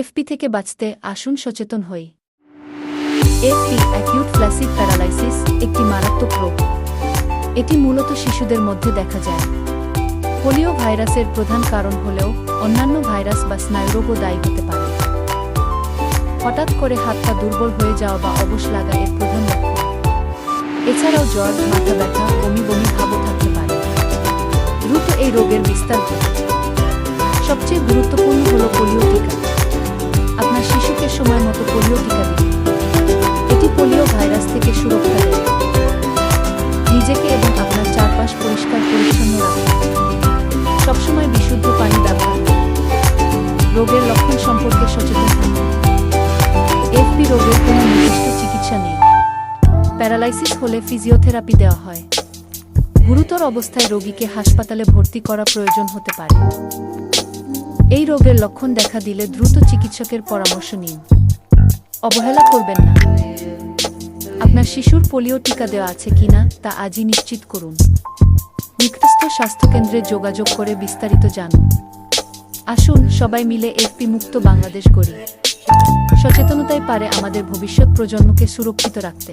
FP থেকে বাঁচতে আসুন সচেতন হই। এফপি অ্যাকিউট ফ্ল্যাসিড প্যারালাইসিস একটি মারাত্মক রোগ। এটি মূলত শিশুদের মধ্যে দেখা যায়। পোলিও ভাইরাসের প্রধান কারণ হলেও অন্যান্য ভাইরাস বা স্নায়ুরোগও দায়ী হতে পারে। হঠাৎ করে হাত পা দুর্বল হয়ে যাওয়া বা অবশ লাগা এর প্রধান লক্ষণ। এছাড়াও জ্বর, মাথা ব্যথা, বমি বমি ভাবও থাকতে পারে। দ্রুত এই রোগের বিস্তার সবচেয়ে গুরুত্বপূর্ণ সুরক্ষা দেয় নিজেকে এবং আপনার চারপাশ পরিষ্কার, পরিচ্ছন্ন রাখুন সবসময় বিশুদ্ধ পানি ব্যবহার রোগের লক্ষণ সম্পর্কে সচেতন থাকুন। এফপি রোগের কোনো নির্দিষ্ট চিকিৎসা নেই। প্যারালাইসিস হলে ফিজিওথেরাপি দেওয়া হয়। গুরুতর অবস্থায় রোগীকে হাসপাতালে ভর্তি করা প্রয়োজন হতে পারে। এই রোগের লক্ষণ দেখা দিলে দ্রুত চিকিৎসকের পরামর্শ নিন। অবহেলা করবেন না। আপনার শিশুর পোলিও টিকা দেওয়া আছে কিনা তা আজই নিশ্চিত করুন। নিকটস্থ স্বাস্থ্যকেন্দ্রে যোগাযোগ করে বিস্তারিত জানুন। আসুন সবাই মিলে এফপি মুক্ত বাংলাদেশ গড়ি। সচেতনতাই পারে আমাদের ভবিষ্যৎ প্রজন্মকে সুরক্ষিত রাখতে।